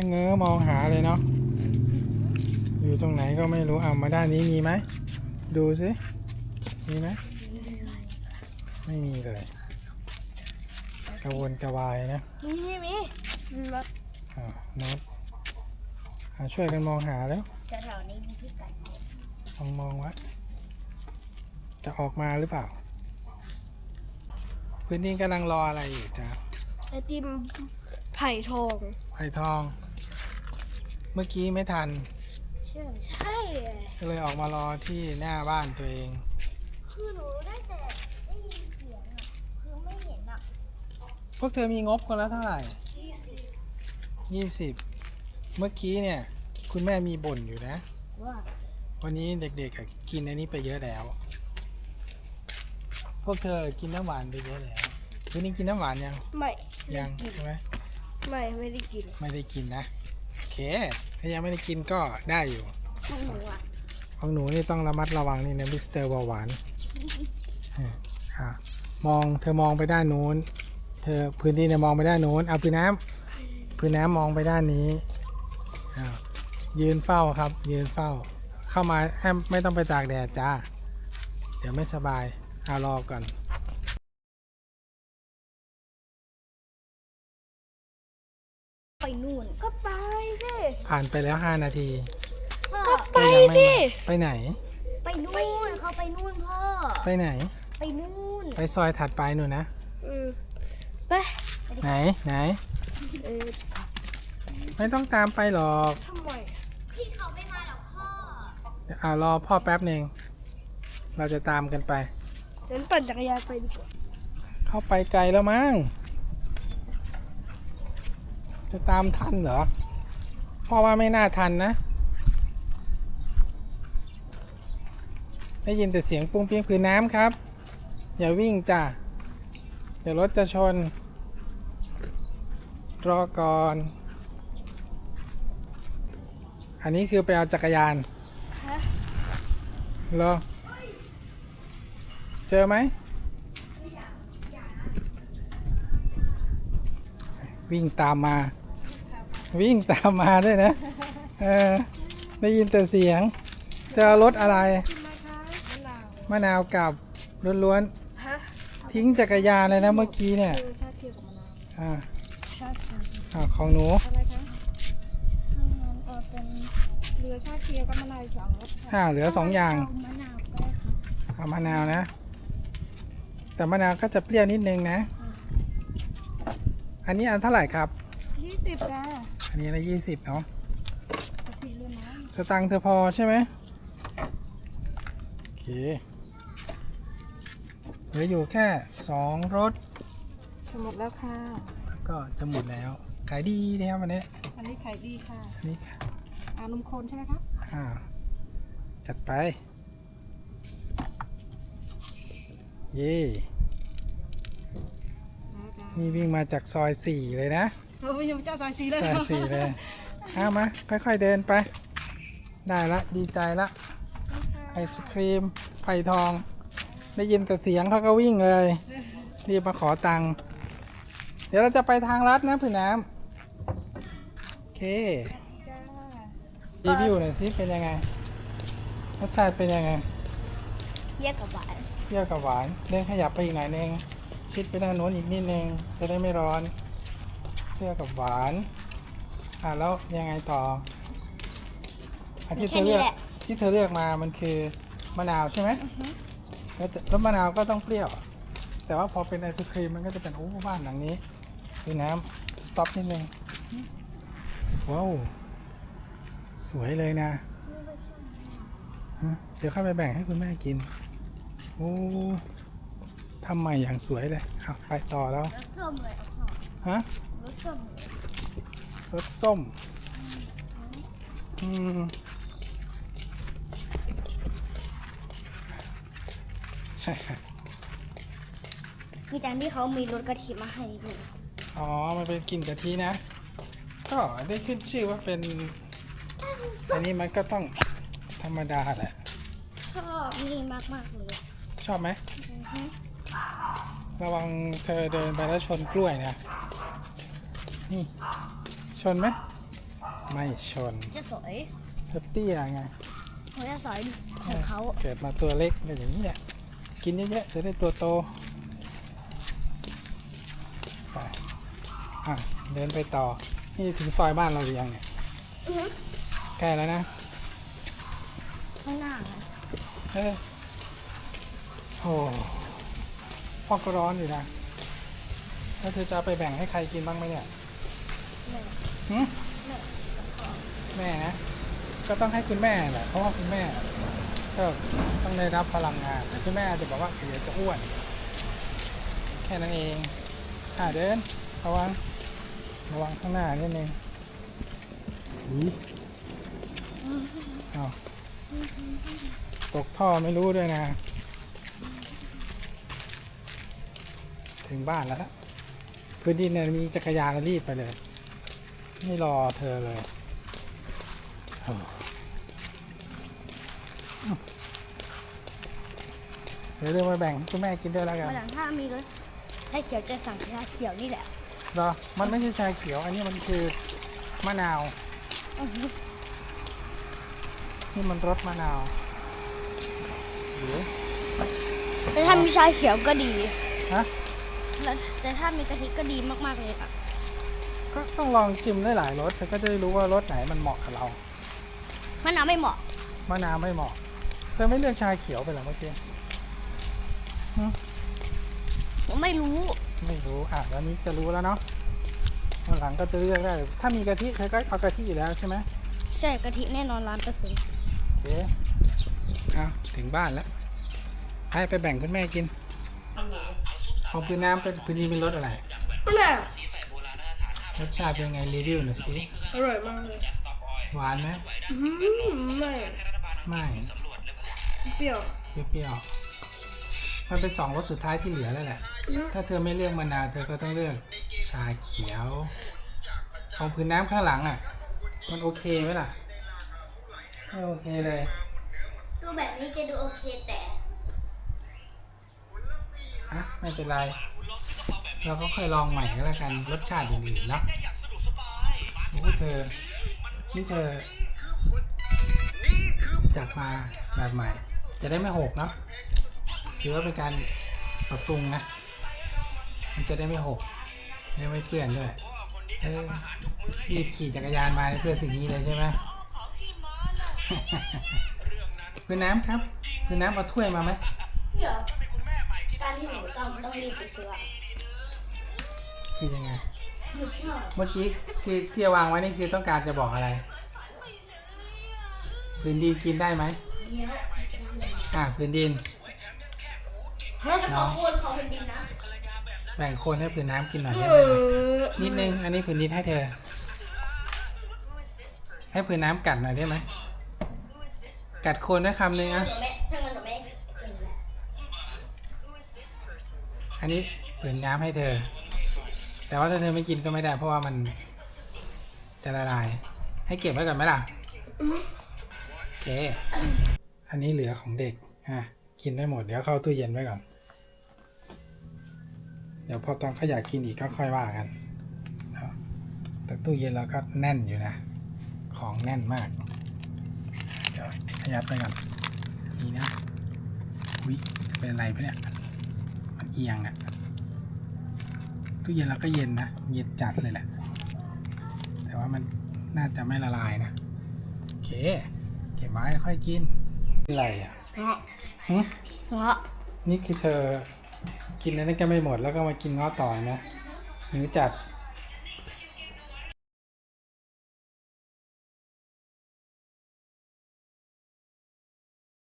ชะเง้อมองหาเลยเนาะอยู่ตรงไหนก็ไม่รู้เอามาด้านนี้มีไหมดูสิมีไหมไม่มีเลยกระวนกระวายนะมีมีมีมีรถอ่าโน้ตอ่าช่วยกันมองหาแล้วแถวๆนี้มีขี้ไก่ลองมองไว้จะออกมาหรือเปล่า พื้นที่กำลังรออะไรอยู่จ้าไอติมไผ่ทอง ไผ่ทอง เมื่อกี้ไม่ทัน ใช่ใช่ก็เลยออกมารอที่หน้าบ้านตัวเอง คือหนูได้แต่ได้ยินเสียงอะคือไม่เห็นอะพวกเธอมีงบคนละเท่าไหร่ยี่สิบยี่สิบเมื่อกี้เนี่ย คุณแม่มีบ่นอยู่นะ ว่าวันนี้เด็กๆอะกินอันนี้ไปเยอะแล้ว พวกเธอกินน้ำหวานไปเยอะแล้ววันนี้กินน้ำหวานยัง ไม่ยังใช่ไหมไม่ไม่ได้กิน ไม่ได้กินนะโอเค ถ้ายังไม่ได้กินก็ได้อยู่พวกหนูอะของหนูนี่ต้องระมัดระวังนี่นะมิสเตอร์เบาหวานอะอะมองเธอมองไปด้านโน้น เธอพื้นที่เนี่ยมองไปด้านโน้น เอาพื้นน้ำพื้นน้ำมองไปด้านนี้อะยืนเฝ้าครับ ยืนเฝ้า เข้ามาให้ไม่ต้องไปตากแดดจ้า เดี๋ยวไม่สบายเอารอก่อน ผ่านไปแล้ว5นาทีก็ไปก็ยังไม่สิมาไปไหน ไปนู่นเขาไปนู่นพ่อ ไปไหน ไปนู่น ไปซอยถัดไปหนูนะอืมไป ไหนไหน เออไม่ต้องตามไปหรอกทำไมพี่เขาไม่มาหรอกพ่ออ่ารอพ่อแป๊บหนึ่งเราจะตามกันไปงั้นปั่นจักรยานไปดีกว่า เข้าไปไกลแล้วมั้งจะตามทันเหรอ พ่อว่าไม่น่าทันนะ ได้ยินแต่เสียงปุ้งเปียงผืนน้ำครับ อย่าวิ่งจ้ะ เดี๋ยวรถจะชน รอก่อน อันนี้คือไปเอาจักรยานฮะเหรอ เจอไหม วิ่งตามมา วิ่งตามมาด้วยนะ เออ ได้ยินแต่เสียง เธอเอารถอะไรกินไหมคะมะนาวมะนาวกับล้วนฮะๆทิ้งจักรยานเลยนะเมื่อกี้เนี่ยเออชาเขียวกับมะนาวอ่าชาเขียวอ่าของหนูอะไรคะเออเป็นเรือชาเขียวกับมะนาวสองรสค่ะอ่าเหลือสองอย่างเมะนาวก็ได้ค่ะเอามะนาวนะ แต่มะนาวก็จะเปรี้ยวนิดนึงนะ อันนี้อันเท่าไหร่ครับยี่สิบจ้า อันนี้ละยี่สิบเนาะกะทิเรือน้สตังค์เธอพอใช่ไหมโอเคเหลืออยู่แค่สองรถำหมดแล้วค่ะ ก็จะหมดแล้ว ขายดีนะครับวันนี้อันนี้ขายดีค่ะอันนี้ค่ะอานมโคนใช่ไหมคะอ่าจัดไป เย่นี่วิ่งมาจากซอยสี่เลยนะ เราไปยังเจ้าสายสีเลยซอยสี่เลยเอามาค่อยๆเดินไป ได้ละดีใจละไอศครีมไผ่ทอง ได้ยินแต่เสียงเขาก็วิ่งเลย รีบมาขอตังค์เดี๋ยวเราจะไปทางลัดนะผืนน้ำโอเคจ้ารีวิวหน่อยสิเป็นยังไงรสชาติเป็นยังไงเรียกกับหวานเปรี้ยวกับหวานเดินขยับไปอีกหน่อยนึงชิดไปด้านโน้นอีกนิดนึงจะได้ไม่ร้อนเปรี้ยวกับหวาน อะแล้วยังไงต่ออันที่เธอเลือกที่เธอเลือกมามันคือมะนาวใช่ไหมแล้วจะแล้วมะนาวก็ต้องเปรี้ยว แต่ว่าพอเป็นไอศครีมมันก็จะเป็นโอ้บ้านหลังนี้ดูน้ำสต็อปนิดนึงว้าวสวยเลยนะฮะเดี๋ยวเข้าไปแบ่งให้คุณแม่กินโอ้ทำใหม่อย่างสวยเลยเอาไปต่อแล้วรสส้มเลยพ่อฮะ รสส้มเลยรสส้ม อืม มีจานที่เขามีรสกะทิมาให้ด้วยอ๋อ มันเป็นกลิ่นกะทินะ ก็ได้ขึ้นชื่อว่าเป็น อันนี้มันก็ต้องธรรมดาแหละ ชอบนี่มากมากๆเลยชอบไหม อือฮึระวังเธอเดินไปแล้วชนกล้วยนะ นี่ ชนไหมไม่ชนจะสอยเฮปตี้อะไรไงเขาจะสอยของเขาเกิดมาตัวเล็กเป็นอย่างนี้แหละ กินเยอะๆจะได้ตัวโตไปอะเดินไปต่อ นี่ถึงซอยบ้านเราหรือยังเนี่ยใกล้แล้วนะข้างหน้าไงเออโอ้พ่อก็ร้อนอยู่นะแล้วเธอจะเอาไปแบ่งให้ใครกินบ้างไหมเนี่ย แม่หึแม่นะ ก็ต้องให้คุณแม่แหละเพราะว่าคุณแม่ก็ต้องได้รับพลังงานแต่คุณแม่อาจจะบอกว่าเดี๋ยวจะอ้วน แค่นั้นเองอ่าเดินระวังระวังข้างหน้านิดนึงอุ๊ยเอาตกท่อไม่รู้ด้วยนะ ถึงบ้านแล้วนะพื้นดินเนี่ยมีจักรยานรีบไปเลย ไม่รอเธอเลยโอ้เดี๋ยวเรื่องมาแบ่งให้คุณแม่กินด้วยแล้วกันวันหลังถ้ามีรถให้เขียวจะสั่งชาเขียวนี่แหละเหรอมันไม่ใช่ชาเขียว อันนี้มันคือมะนาว นี่มันรสมะนาวหรือแต่ถ้ามีชาเขียวก็ดีฮะ แล้วแต่ถ้ามีกะทิก็ดีมากๆเลยค่ะ ก็ต้องลองชิมได้หลายรสเธอก็จะได้รู้ว่ารสไหนมันเหมาะกับเรา มะนาวไม่เหมาะ มะนาวไม่เหมาะ เธอไม่เลือกชาเขียวไปเหรอเมื่อกี้ผมไม่รู้ ไม่รู้อะวันนี้จะรู้แล้วเนาะวันหลังก็จะเลือกได้ ถ้ามีกะทิเธอก็เอากะทิอยู่แล้วใช่ไหมใช่กะทิแน่นอนล้านเปอร์เซ็นต์โอเคเอาถึงบ้านแล้ว ให้ไปแบ่งคุณแม่กินของพื้นน้ำเป็นพื้นดินเป็นรสอะไรแม่ รสชาติเป็นไงรีวิวหน่อยสิอร่อยมากเลยหวานไหมอืมไม่ไม่เปรี้ยวเปรี้ยวๆมันเป็นสองรสสุดท้ายที่เหลือแล้วแหละถ้าเธอไม่เลือกมะนาวเธอก็ต้องเลือกชาเขียว ของพื้นน้ำข้างหลังอะ มันโอเคไหมล่ะไม่โอเคเลย ดูแบบนี้จะดูโอเคแต่ฮะไม่เป็นไร เราก็ค่อยลองใหม่ก็แล้วกันรสชาติอื่นๆนะโอ้เธอนี่เธอจัดมาแบบใหม่ จะได้ไม่หกเนาะถือว่าเป็นการปรับปรุงนะ มันจะได้ไม่หกไม่ไม่เปื้อนด้วยเออรีบขี่จักรยานมาเพื่อสิ่งนี้เลยใช่ไหมคุณน้ำครับคุณน้ำเอาถ้วยมาไหมเดี๋ยวการที่หนูต้องต้องรีบไปซื้อ คือยังไงหนูชอบเมื่อกี้ที่ที่วางไว้นี่คือต้องการจะบอกอะไร พื้นดินกินได้ไหมเนี้ยอะพื้นดินเฮ้ยขอคูณขอเป็นดินนะแบ่งโคนให้พื้นน้ำกินหน่อยเอได้ไหมอนิดนึง อันนี้พื้นดินให้เธอ ให้พื้นน้ำกัดหน่อยได้ไหมกัดโคนด้วยคำหนึ่งอะหนูไม่ช่างมันหนูไม่กินแล้วอันนี้พื้นน้ำให้เธอ แต่ว่าถ้าเธอไม่กินก็ไม่ได้ เพราะว่ามันจะละลาย ให้เก็บไว้ก่อนไหมล่ะโอเค อันนี้เหลือของเด็กอะกินได้หมด เดี๋ยวเข้าตู้เย็นไว้ก่อน เดี๋ยวพอตอนเขาอยากกินอีกก็ค่อยว่ากัน แต่ตู้เย็นเราก็แน่นอยู่นะ ของแน่นมาก เดี๋ยวขยับไปก่อนนี่นะ อุ้ยเป็นอะไรปะเนี่ย มันเอียงอะ ตู้เย็นเราก็เย็นนะ เย็นจัดเลยแหละ แต่ว่ามันน่าจะไม่ละลายนะโอเค เก็บไว้ค่อยกินอะไรอะเงาะหึเงาะนี่คือเธอกินแล้วนี่ก็ไม่หมดแล้วก็มากินง้อต่อนะหิวจัด